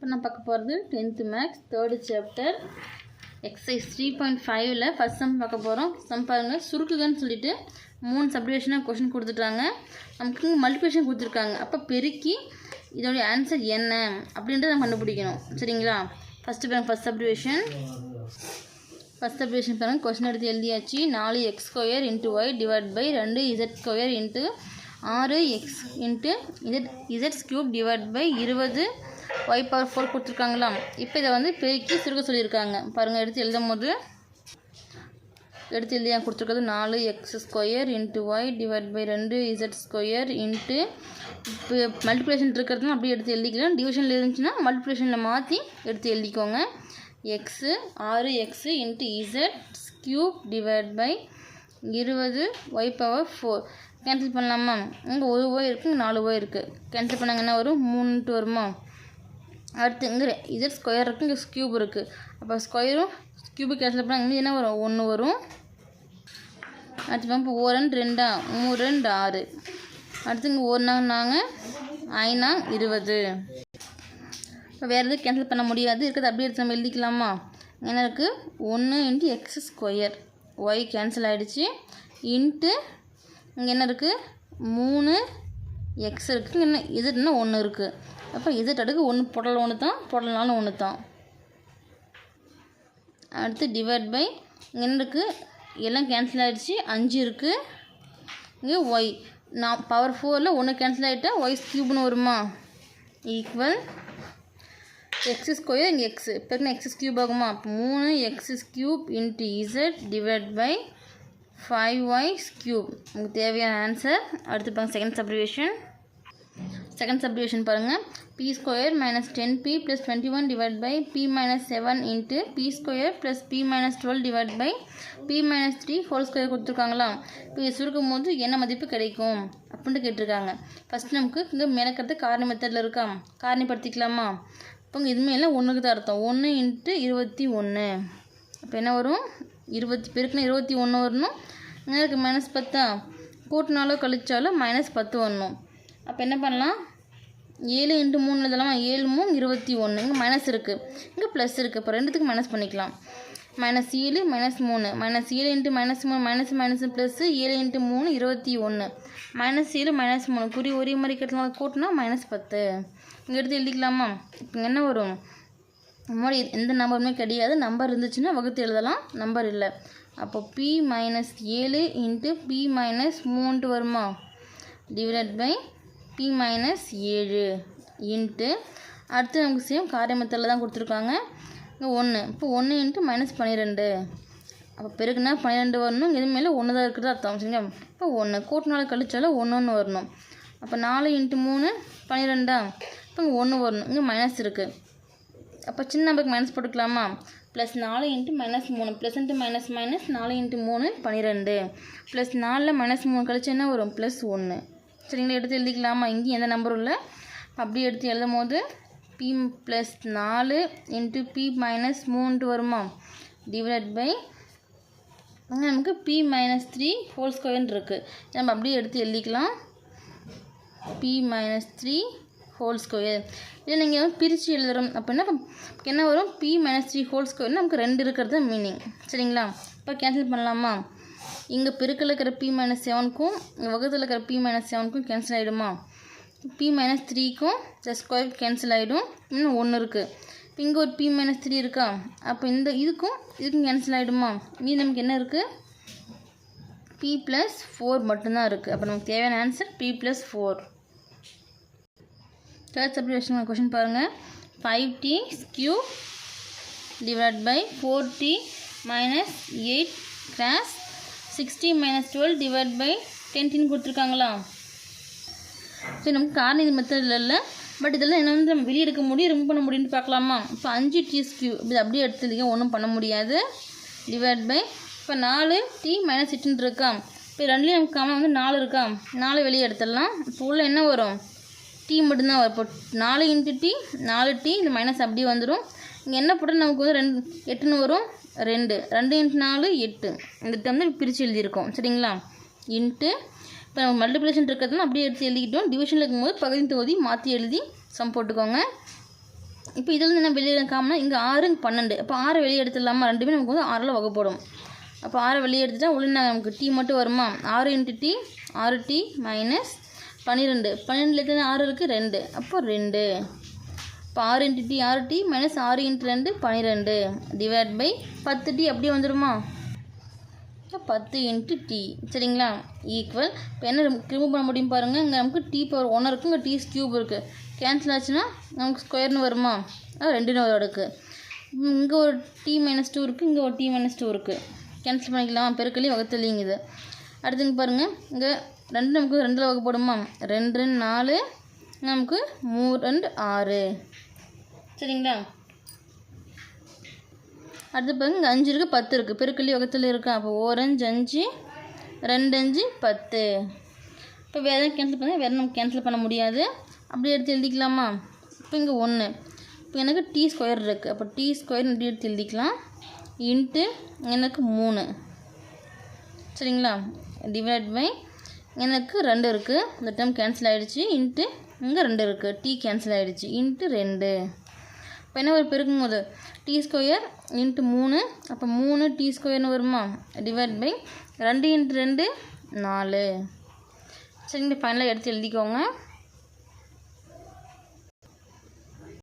இப்போ நான் பார்க்க போகிறது tenth maths third chapter exercise three point ஃபைவ்ல ஃபஸ்ட் சம் பார்க்க போகிறோம். சம் பாருங்கள் சுருக்குகன்னு சொல்லிட்டு மூணு சப்டிவேஷனாக கொஷின் கொடுத்துட்டாங்க. நமக்கு மல்டிப்ளிகேஷன் கொடுத்துருக்காங்க. அப்போ பெருக்கி இதோடைய ஆன்சர் என்ன அப்படின்றத நம்ம கண்டுபிடிக்கணும். சரிங்களா? ஃபஸ்ட்டு பாருங்கள் ஃபஸ்ட் சப்டிவேஷன் ஃபஸ்ட் சப்டிவேஷன் பாருங்கள் கொஷின் எடுத்து எழுதியாச்சு. நாலு X square into Y divide by ரெண்டு இசட் ஸ்கொயர் இன்ட்டு ஆறு X into Z Z cube divide by இருபது ஒய் பவர் ஃபோர் கொடுத்துருக்காங்களாம். இப்போ இதை வந்து பெருக்கி சுருக்க சொல்லியிருக்காங்க. பாருங்கள் எடுத்து எழுதும் போது எடுத்து எழுதியா கொடுத்துருக்கிறது நாலு X square into Y divide by ரெண்டு இசட் ஸ்கொயர் இன்ட்டு இப்போ மல்டிப்ளேஷன் இருக்கிறதுனா அப்படியே எடுத்து எழுதிக்கலாம் டிவிஷனில் இருந்துச்சுன்னா மல்டிப்ளேஷனில் மாற்றி எடுத்து எழுதிக்கோங்க. எக்ஸு ஆறு X into Z cube divide by இருபது ஒய் பவர் ஃபோர் கேன்சல் பண்ணலாமா? இங்கே ஒரு ஓய் இருக்குது இங்கே நாலு ஓய் இருக்குது கேன்சல் பண்ணாங்க என்ன வரும்? மூணுட்டு வருமா? அடுத்து இங்கே இது ஸ்கொயர் இருக்குது இங்கே ஸ்கியூப் இருக்குது அப்போ ஸ்கொயரும் க்யூபு கேன்சல் பண்ணால் இங்கே என்ன வரும்? ஒன்று வரும். அடுத்து இப்போ ஓ ரெண்டு ரெண்டா? மூணு ரெண்டு ஆறு. அடுத்து இங்கே ஒரு நாள் நாங்கள் ஐநா இருபது. இப்போ வேறு எதுவும் கேன்சல் பண்ண முடியாது. இருக்கிறது அப்படியே எடுத்து நம்ம எழுதிக்கலாமா? என்ன இருக்குது ஒன்று into x square y cancel ஆகிடுச்சு இன்ட்டு இங்கே என்ன இருக்குது மூணு எக்ஸ் இருக்குது என்ன? இசட்னா ஒன்று இருக்குது அப்போ இசட் அடுக்கு ஒன்று புடல் ஒன்று தான். புடல்னாலும் ஒன்று தான். அடுத்து டிவைட் பை இங்கே என்ன இருக்குது எல்லாம் கேன்சல் ஆகிடுச்சு அஞ்சு இருக்குது இங்கே ஒய் நான் பவர் ஃபோரில் ஒன்று கேன்சல் ஆகிட்டா ஒய் க்யூப்னு வருமா? ஈக்குவல் எக்ஸ் ஸ்கொயர் இங்கே எக்ஸ் இப்போ எக்ஸ் க்யூப் ஆகுமா? அப்போ மூணு x cube into z divide by five y's cube உங்களுக்கு தேவையான ஆன்சர் அடுத்து பாருங்கள் செகண்ட் சப்ரிவேஷன் செகண்ட் சப்ரிவேஷன் பாருங்கள் b square minus ten b plus twenty one divide by b minus seven into b square plus b minus twelve divide by b minus three whole square கொடுத்துருக்காங்களா? இப்போ இது சுருக்கும் போது என்ன மதிப்பு கிடைக்கும்? அப்படின்ட்டு கேட்டிருக்காங்க. ஃபஸ்ட் நமக்கு இங்கே மேலக்கிறது காரணி மெத்தடில் இருக்கா? காரணிப்படுத்திக்கலாமா? இப்போ இதுமாரிலாம் ஒன்றுக்கு தான் அர்த்தம். ஒன்று இன்ட்டு இருபத்தி ஒன்று அப்போ என்ன வரும்? இருபத்தி பெருக்குனா இருபத்தி ஒன்று வரணும். இங்கே மைனஸ் பத்தா கூட்டினாலோ கழிச்சாலோ மைனஸ் பத்து வரணும். அப்போ என்ன பண்ணலாம்? ஏழு இன்ட்டு மூணு இதெல்லாம் ஏழு மூணு இருபத்தி ஒன்று இங்கே மைனஸ் இருக்குது இங்கே ப்ளஸ் இருக்குது இப்போ ரெண்டுத்துக்கு மைனஸ் பண்ணிக்கலாம். மைனஸ் ஏழு மைனஸ் மூணு. மைனஸ் ஏழு இன்ட்டு மைனஸ் மூணு மைனஸ் மைனஸ் ப்ளஸ்ஸு ஏழு இன்ட்டு மூணு இருபத்தி ஒன்று மைனஸ் ஏழு மைனஸ் மூணு. குறி ஒரே மாதிரி கட்டலாம் கூட்டினா மைனஸ் பத்து. இங்கே எடுத்து எழுதிக்கலாமா? இப்போ என்ன வரும்? முன்னாடி எந்த நம்பருமே கிடையாது. நம்பர் இருந்துச்சுன்னா வகுத்து எழுதலாம். நம்பர் இல்லை. அப்போ பி மைனஸ் ஏழு இன்ட்டு பி மைனஸ் மூன்று வருமா? டிவைட் பை பி மைனஸ் ஏழு இன்ட்டு அடுத்து நமக்கு சேம் காரியமத்தில் தான் கொடுத்துருக்காங்க. இங்கே ஒன்று இப்போ ஒன்று இன்ட்டு மைனஸ் பன்னிரெண்டு. அப்போ பெருக்குனா பன்னிரெண்டு வரணும். இது மேலே ஒன்று தான் இருக்கிறது அர்த்தம். சரிங்களா? இப்போ ஒன்று கூட்டினால கழிச்சாலும் ஒன்று ஒன்று வரணும். அப்போ நாலு இன்ட்டு மூணு பன்னிரெண்டா? இப்போ இங்கே ஒன்று வரணும். இங்கே மைனஸ் இருக்குது அப்போ சின்ன நம்பருக்கு மைனஸ் போட்டுக்கலாமா? ப்ளஸ் நாலு இன்ட்டு மைனஸ் மூணு. ப்ளஸ் இன்ட்டு மைனஸ் மைனஸ் நாலு இன்ட்டு மூணு பன்னிரெண்டு ப்ளஸ் நாலில் மைனஸ் மூணு கழிச்சு என்ன வரும்? ப்ளஸ் ஒன்று சரிங்களா? எடுத்து எழுதிக்கலாமா? இங்கேயும் எந்த நம்பரும் இல்லை. அப்படியே எடுத்து எழுதும் போது பி ப்ளஸ் நாலு இன்ட்டு பி மைனஸ் மூணுட்டு வருமா? டிவைட் பை நமக்கு பி மைனஸ் த்ரீ ஹோல் ஸ்கொயர்னு இருக்குது நம்ம அப்படியே எடுத்து எழுதிக்கலாம். B minus three whole square இல்லை நீங்கள் வந்து பிரித்து எழுதுறோம் அப்படின்னா என்ன வரும்? B minus three whole square நமக்கு ரெண்டு இருக்கிறது மீனிங் சரிங்களா? இப்போ கேன்சல் பண்ணலாமா? இங்கே பெருக்கில் இருக்கிற பி மைனஸ் செவனுக்கும் இங்கே வகுத்தில் இருக்கிற பி மைனஸ் செவனுக்கும் கேன்சல் ஆகிடுமா பி மைனஸ் த்ரீக்கும் ஜஸ்ட் ஸ்கொயர் கேன்சல் ஆகிடும் இன்னும் ஒன்று இருக்குது இப்போ இங்கே ஒரு பி மைனஸ் த்ரீ இருக்கா? அப்போ இந்த இதுக்கும் இதுக்கும் கேன்சல் ஆகிடுமா மீதி நமக்கு என்ன இருக்குது பி ப்ளஸ் ஃபோர் மட்டும்தான் இருக்குது அப்போ நமக்கு தேவையான answer b plus four third subdivision question பாருங்கள் five t q divide by four t minus eight cross sixty minus twelve divide by டென்டின்னு கொடுத்துருக்காங்களா? சரி நமக்கு காரணி மெத்தடில் இல்லை பட் இதெல்லாம் என்ன வந்து நம்ம வெளியே எடுக்க முடியும் ரிமூவ் பண்ண முடியும்னு பார்க்கலாமா? இப்போ அஞ்சு டி ஸ்கியூ இது அப்படியே எடுத்துலீங்க ஒன்றும் பண்ண முடியாது. டிவைட் பை இப்போ நாலு டி மைனஸ் எட்டுன்னு இருக்கா? இப்போ ரெண்டுலேயும் நமக்கு காமன் வந்து நாலு இருக்கா? நாலு வெளியே எடுத்துடலாம். இப்போ உள்ள என்ன வரும்? டி மட்டும்தான் வரும் இப்போ நாலு இன்ட்டு டி நாலு டி இந்த மைனஸ் அப்படியே வந்துடும் இங்கே என்ன போட்டால் நமக்கு வந்து ரெண்டு எட்டுன்னு வரும். ரெண்டு. ரெண்டு இன்ட்டு நாலு எட்டு. இந்த டைம் தான் பிரித்து எழுதியிருக்கோம். சரிங்களா? இன்ட்டு இப்போ நம்ம மல்டிப்ளிகேஷன் இருக்கிறதுனா அப்படியே எடுத்து எழுதிக்கிட்டோம். டிவிஷனில் இருக்கும்போது பகுதி தொகுதி மாற்றி எழுதி சம் போட்டுக்கோங்க. இப்போ இதில் என்ன வெளியே இருக்காமனா இங்கே ஆறு பன்னெண்டு. அப்போ ஆறு வெளியே எடுத்துடலாமா? ரெண்டுமே நமக்கு வந்து ஆறில் வகைப்படும். அப்போ ஆறை வெளியே எடுத்துட்டா உள்ள நமக்கு டீ மட்டும் வருமா? ஆறு இன்ட்டு டீ ஆறு டீ மைனஸ் பன்னிரெண்டு பன்னிரெண்டுல ஆறு இருக்குது ரெண்டு. அப்போ ரெண்டு. இப்போ ஆறு இன்ட்டு டி ஆறு டி மைனஸ் ஆறு இன்ட்டு ரெண்டு பன்னிரெண்டு டிவைட் பை பத்து டி அப்படியே வந்துடுமா பத்து இன்ட்டு டி. சரிங்களா? ஈக்குவல் இப்போ என்ன ரிமூவ் பண்ண முடியும் பாருங்கள் இங்கே நமக்கு டி பவர் ஒன்று இருக்குது இங்கே டீஸ் கியூப் இருக்குது கேன்சல் ஆச்சுன்னா நமக்கு ஸ்கொயர்னு வருமா? அது ரெண்டுன்னு வரும் அடுக்கு. இங்கே ஒரு டி மைனஸ் டூ இருக்குது இங்கே ஒரு டி மைனஸ் டூ இருக்குது கேன்சல் பண்ணிக்கலாம். பெருக்கலையும் வகுத்துலிங்க இது. அடுத்துங்க பாருங்கள் இங்கே ரெண்டு நமக்கு ரெண்டில் வகுப்படுமா ரெண்டு ரெண்டு நாலு நமக்கு மூ ரெண்டு ஆறு. சரிங்களா? அடுத்து பாருங்க இங்கே அஞ்சு இருக்குது பத்து இருக்குது பெருக்கல்லி வகத்தில் இருக்கா? அப்போ ஓரஞ்சு அஞ்சு ரெண்டு அஞ்சு பத்து. இப்போ வேறு எதாவது கேன்சல் பண்ணால் வேறு நம்ம கேன்சல் பண்ண முடியாது. அப்படியே எடுத்து எழுதிக்கலாமா? இப்போ இங்கே ஒன்று இப்போ எனக்கு டி ஸ்கொயர் இருக்குது அப்போ டி ஸ்கொயர் இப்படி எடுத்து எழுதிக்கலாம். இன்ட்டு எனக்கு மூணு. சரிங்களா? டிவைட் பை எனக்கு ரெண்டு இருக்குது இந்த டேர்ம் கேன்சல் ஆகிடுச்சு இன்ட்டு இங்கே ரெண்டு இருக்குது டி கேன்சல் ஆகிடுச்சு இன்ட்டு ரெண்டு. இப்போ என்ன ஒரு பெருக்கும் போது டி ஸ்கொயர் இன்ட்டு மூணு. அப்போ மூணு டி ஸ்கொயர்னு வருமா? டிவைட் பை ரெண்டு இன்ட்டு ரெண்டு நாலு. சரிங்க ஃபைனலாக எடுத்து எழுதிக்கோங்க.